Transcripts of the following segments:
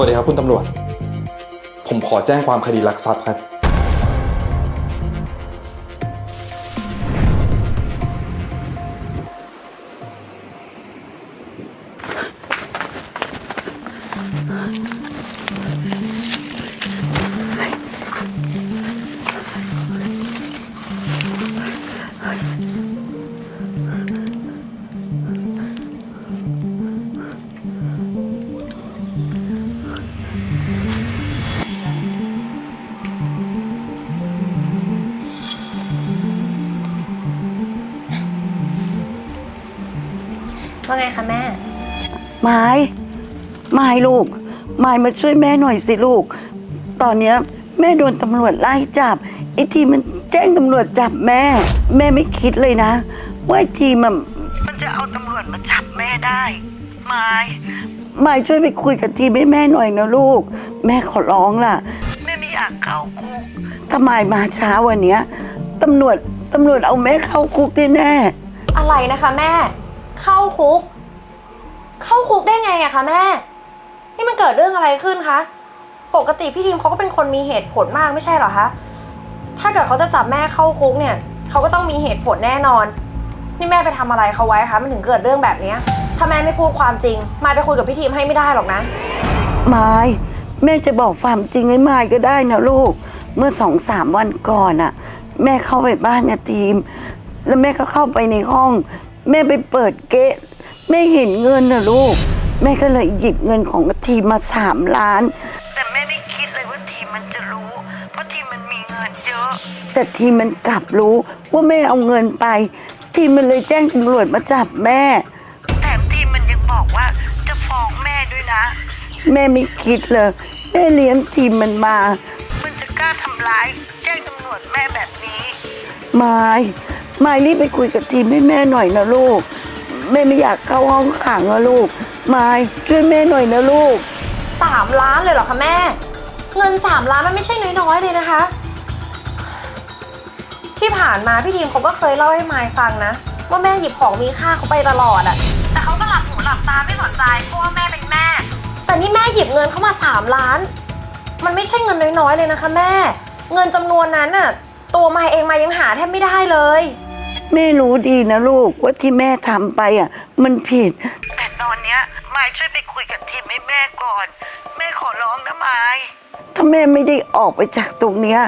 สวัสดีครับคุณตำรวจ ผมขอแจ้งความคดีลักทรัพย์ครับ ว่าไงคะแม่ ไม้ไม้ลูกไม้มาช่วยแม่หน่อยสิลูก ตอนเนี้ยแม่โดนตำรวจไล่จับไอ้ทีมันแจ้งตำรวจจับแม่ แม่ไม่คิดเลยนะ ว่าไอ้ทีมันมันจะเอาตำรวจมาจับแม่ได้ไม้ไม้ช่วยไปคุยกับทีมให้แม่หน่อยนะลูก แม่ขอร้องล่ะ แม่ไม่อยากเข้าคุกทำไมมาช้าวันเนี้ยตำรวจตำรวจเอาแม่เข้าคุกแน่ๆอะไรนะคะแม่ เข้าคุก เข้าคุกได้ไงอะคะแม่ นี่มันเกิดเรื่องอะไรขึ้นคะ ปกติพี่ทีมเขาก็เป็นคนมีเหตุผลมากไม่ใช่เหรอคะ ถ้าเกิดเขาจะจับแม่เข้าคุกเนี่ย เขาก็ต้องมีเหตุผลแน่นอน นี่แม่ไปทำอะไรเขาไว้คะ มันถึงเกิดเรื่องแบบเนี้ยถ้าแม่ไม่พูดความจริง มายไปคุยกับพี่ทีมให้ไม่ได้หรอกนะ มายแม่จะบอกความจริงให้มายก็ได้นะลูก เมื่อสองสามวันก่อนอะแม่เข้าไปบ้านเนี่ยทีม แล้วแม่ก็เข้าไปในห้อง แม่ไปเปิดเกะแม่เห็นเงินนะลูก แม่ก็เลยหยิบเงินของทีมมาสามล้าน แต่แม่ไม่คิดเลยว่าทีมมันจะรู้ เพราะทีมมันมีเงินเยอะ แต่ทีมมันกลับรู้ว่าแม่เอาเงินไป ทีมมันเลยแจ้งตำรวจมาจับแม่ แถมทีมมันยังบอกว่าจะฟ้องแม่ด้วยนะ แม่ไม่คิดเลยแม่เลี้ยงทีมมันมา มันจะกล้าทำร้าย แจ้งตำรวจแม่แบบนี้มาย มายรีบไปคุยกับทีมให้แม่หน่อยนะลูก แม่ไม่อยากเข้าห้องขังนะลูก มายช่วยแม่หน่อยนะลูก สามล้านเลยเหรอคะแม่ เงินสามล้านมันไม่ใช่น้อยๆเลยนะคะ ที่ผ่านมาพี่ทีมเขาก็เคยเล่าให้มายฟังนะ ว่าแม่หยิบของมีค่าเขาไปตลอดอะแต่เขาก็หลับหูหลับตาไม่สนใจเพราะว่าแม่เป็นแม่ แต่นี่แม่หยิบเงินเขามาสามล้าน มันไม่ใช่เงินน้อยๆเลยนะคะ แม่ เงินจำนวนนั้นน่ะตัวมายเองมายังหาแทบไม่ได้เลย แม่รู้ดีนะลูกว่าที่แม่ทำไปอะ มันผิด แต่ตอนเนี้ยมายช่วยไปคุยกับทีมให้แม่ก่อน แม่ขอร้องนะมายถ้าแม่ไม่ได้ออกไปจากตรงเนี้ย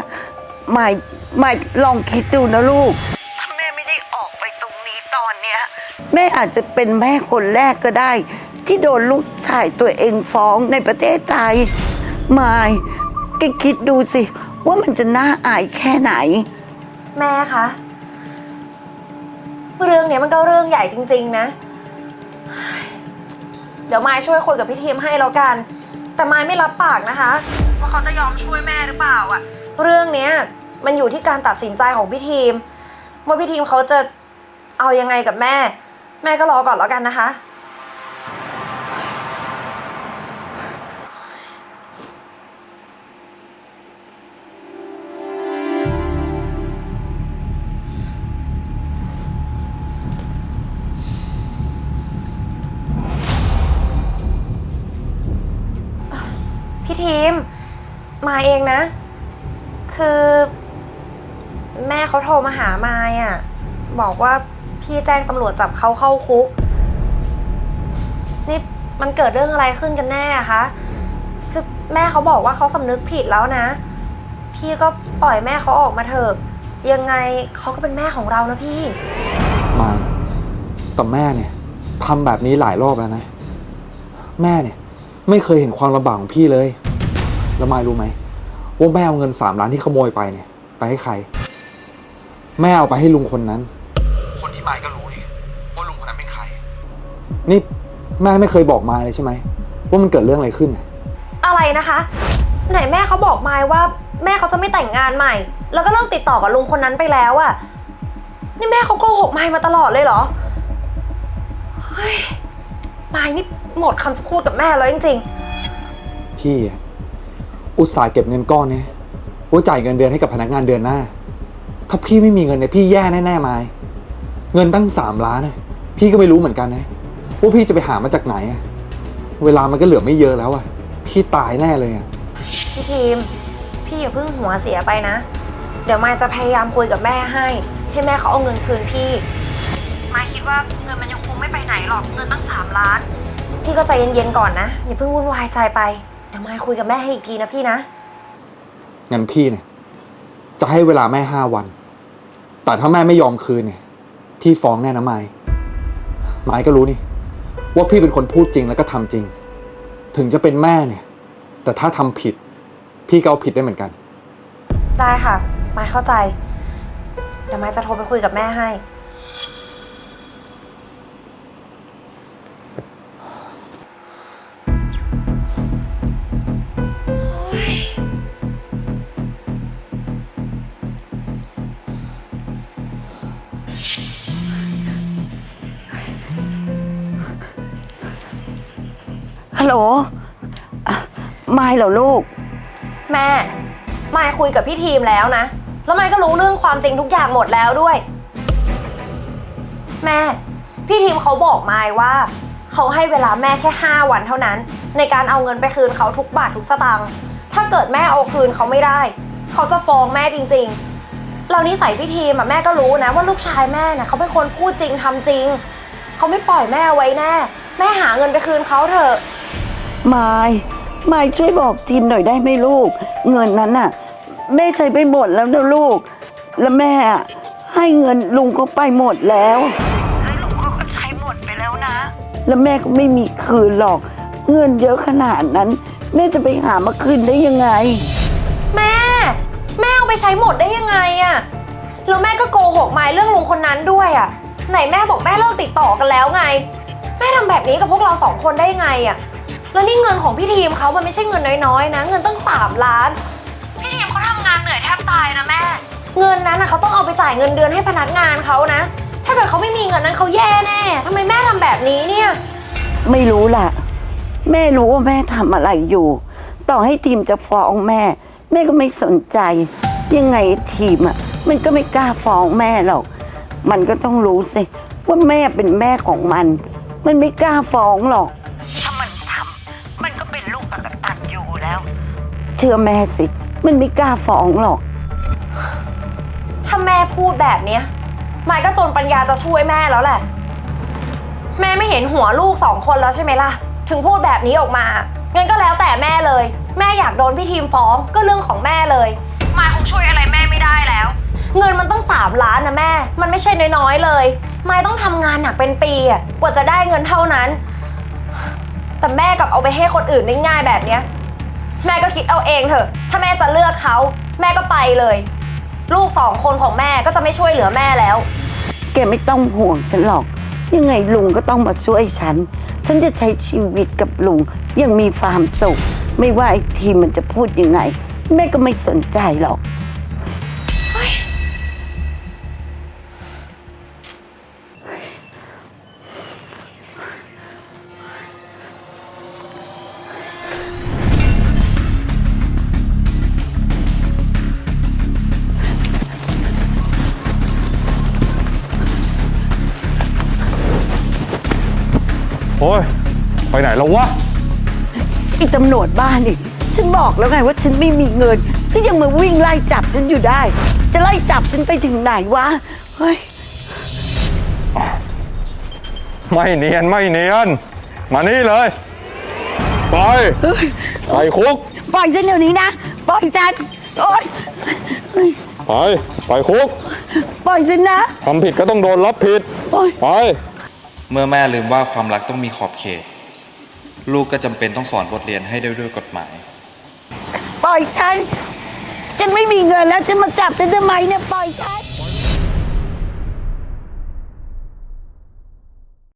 มายมายลองคิดดูนะลูก ถ้าแม่ไม่ได้ออกไปตรงนี้ตอนเนี้ย แม่อาจจะเป็นแม่คนแรกก็ได้ ที่โดนลูกชายตัวเองฟ้องในประเทศไทยมายแกคิดดูสิ ว่ามันจะน่าอายแค่ไหน แม่คะ เรื่องเนี้ยมันก็เรื่องใหญ่จริง ๆ นะ เดี๋ยวมายช่วยคุยกับพี่ทีมให้แล้วกัน แต่มายไม่รับปากนะคะ ว่าเขาจะยอมช่วยแม่หรือเปล่าอะเรื่องเนี้ยมันอยู่ที่การตัดสินใจของพี่ทีมว่าพี่ทีมเขาจะเอายังไงกับแม่ แม่ก็รอก่อนแล้วกันนะคะ เองนะ คือ แม่เขาโทรมาหามายอะ บอกว่าพี่แจ้งตำรวจจับเขาเข้าคุก นี่มันเกิดเรื่องอะไรขึ้นกันแน่อะคะ คือแม่เขาบอกว่าเขาสำนึกผิดแล้วนะ พี่ก็ปล่อยแม่เขาออกมาเถอะ ยังไงเขาก็เป็นแม่ของเรานะพี่ มายแต่แม่เนี่ยทำแบบนี้หลายรอบแล้วนะ แม่เนี่ย ไม่เคยเห็นความลำบากของพี่เลย แล้วมายรู้ไหม ว่าแม่เอาเงินสามล้านที่ขโมยไปเนี่ย ไปให้ใคร แม่เอาไปให้ลุงคนนั้น คนที่มายก็รู้นี่ว่าลุงคนนั้นเป็นใคร นี่แม่ไม่เคยบอกมายเลยใช่ไหมว่ามันเกิดเรื่องอะไรขึ้นน่ะอะไรนะคะ ไหนแม่เขาบอกมายว่า แม่เขาจะไม่แต่งงานใหม่ แล้วก็เลิกติดต่อกับลุงคนนั้นไปแล้วอะนี่แม่เขาโกหกมายมาตลอดเลยเหรอเฮ้ยมายนี่หมดคำจะพูดกับแม่แล้วจริงพี่อะ อุตส่าห์เก็บเงินก้อนเนี้ไว้จ่ายเงินเดือนให้กับพนักงานเดือนหน้า ถ้าพี่ไม่มีเงินเนี่ยพี่แย่แน่ๆมายเงินตั้งสามล้านนะพี่ก็ไม่รู้เหมือนกันนะว่าพี่จะไปหามาจากไหนอะเวลามันก็เหลือไม่เยอะแล้วอะพี่ตายแน่เลยอะพี่ทีม พี่อย่าเพิ่งหัวเสียไปนะ เดี๋ยวมายจะพยายามคุยกับแม่ให้ ให้แม่เขาเอาเงินคืนพี่ มายคิดว่าเงินมันยังคงไม่ไปไหนหรอก เงินตั้งสามล้าน พี่ก็ใจเย็นๆก่อนนะ อย่าเพิ่งวุ่นวายใจไป เดี๋ยวมายคุยกับแม่ให้อีกทีนะพี่นะ งั้นพี่เนี่ยจะให้เวลาแม่ห้าวัน แต่ถ้าแม่ไม่ยอมคืนเนี่ย พี่ฟ้องแน่นะมายมายก็รู้นี่ ว่าพี่เป็นคนพูดจริงแล้วก็ทำจริง ถึงจะเป็นแม่เนี่ย แต่ถ้าทำผิด พี่ก็เอาผิดได้เหมือนกัน ได้ค่ะ มายเข้าใจ เดี๋ยวมายจะโทรไปคุยกับแม่ให้ ฮัลโหลอะมายเหรอลูก แม่มายคุยกับพี่ทีมแล้วนะ แล้วมายก็รู้เรื่องความจริงทุกอย่างหมดแล้วด้วย แม่ พี่ทีมเขาบอกมายว่า เขาให้เวลาแม่แค่ 5 วันเท่านั้น ในการเอาเงินไปคืนเขาทุกบาททุกสตางค์ ถ้าเกิดแม่เอาคืนเขาไม่ได้ เขาจะฟ้องแม่จริงๆ เรานิสัยพี่ทีมอะแม่ก็รู้นะว่าลูกชายแม่เนี่ยเขาเป็นคนพูดจริงทำจริง เขาไม่ปล่อยแม่ไว้แน่ แม่หาเงินไปคืนเขาเถอะ มายมายช่วยบอกทีมหน่อยได้ไหมลูก เงินนั้นน่ะ แม่ใช้ไปหมดแล้วนะลูก แล้วแม่อะให้เงินลุงเขาไปหมดแล้ว แล้วลุงเขาก็ใช้หมดไปแล้วนะ แล้วแม่ก็ไม่มีคืนหรอก เงินเยอะขนาดนั้น แม่จะไปหามาคืนได้ยังไง แม่ แม่เอาไปใช้หมดได้ยังไงอะแล้วแม่ก็โกหกมายเรื่องลุงคนนั้นด้วยอะไหนแม่บอกแม่เลิกติดต่อกันแล้วไง แม่ทำแบบนี้กับพวกเราสองคนได้ยังไงอะ แล้วนี่เงินของพี่ทีมเขามันไม่ใช่เงินน้อยๆนะ เงินตั้งสามล้าน พี่ทีมเขาทำงานเหนื่อยแทบตายนะแม่ เงินนั้นนะเขาต้องเอาไปจ่ายเงินเดือนให้พนักงานเขานะ ถ้าเกิดเขาไม่มีเงินนั้นเขาแย่แน่ทำไมแม่ทำแบบนี้เนี่ย ไม่รู้ล่ะ แม่รู้ว่าแม่ทำอะไรอยู่ ต่อให้ทีมจะฟ้องแม่ แม่ก็ไม่สนใจ ยังไงทีมอะมันก็ไม่กล้าฟ้องแม่หรอกมันก็ต้องรู้สิว่าแม่เป็นแม่ของมัน มันไม่กล้าฟ้องหรอก ชื่อแม่สิ มันไม่กล้าฟ้องหรอก ถ้าแม่พูดแบบเนี้ยมายก็จนปัญญาจะช่วยแม่แล้วแหละ แม่ไม่เห็นหัวลูกสองคนแล้วใช่ไหมล่ะ ถึงพูดแบบนี้ออกมางั้นก็แล้วแต่แม่เลย แม่อยากโดนพี่ทีมฟ้องก็เรื่องของแม่เลยมายคงช่วยอะไรแม่ไม่ได้แล้ว เงินมันต้องสามล้านนะแม่ มันไม่ใช่น้อยๆเลยมายต้องทำงานหนักเป็นปีอะกว่าจะได้เงินเท่านั้น แต่แม่กลับเอาไปให้คนอื่นได้ง่ายแบบเนี้ย แม่ก็คิดเอาเองเถอะ ถ้าแม่จะเลือกเขา แม่ก็ไปเลย ลูกสองคนของแม่ก็จะไม่ช่วยเหลือแม่แล้ว แกไม่ต้องห่วงฉันหรอก ยังไงลุงก็ต้องมาช่วยฉัน ฉันจะใช้ชีวิตกับลุงอยังมีความสุข ไม่ว่าไอ้ทีมมันจะพูดยังไง แม่ก็ไม่สนใจหรอก โอ้ย ไปไหนแล้ววะ ไอ้ตำรวจบ้านนี่ฉันบอกแล้วไงว่าฉันไม่มีเงินก็ยังมาวิ่งไล่จับฉันอยู่ได้ จะไล่จับกันไปถึงไหนวะ เฮ้ย ไม่เนียนไม่เนียน มานี่เลย ไป ไปคุก ปล่อยฉันเดี๋ยวนี้นะ ปล่อยฉัน โอ๊ยเฮ้ยไป ไปคุก ปล่อยฉันนะ ทำผิดก็ต้องโดนรับผิด โอ๊ย ไป เมื่อแม่ลืมว่าความรักต้องมีขอบเขต ลูกก็จำเป็นต้องสอนบทเรียนให้ได้ด้วยกฎหมาย ปล่อยฉัน ฉันไม่มีเงินแล้วจะมาจับฉันทำไมเนี่ยปล่อยฉัน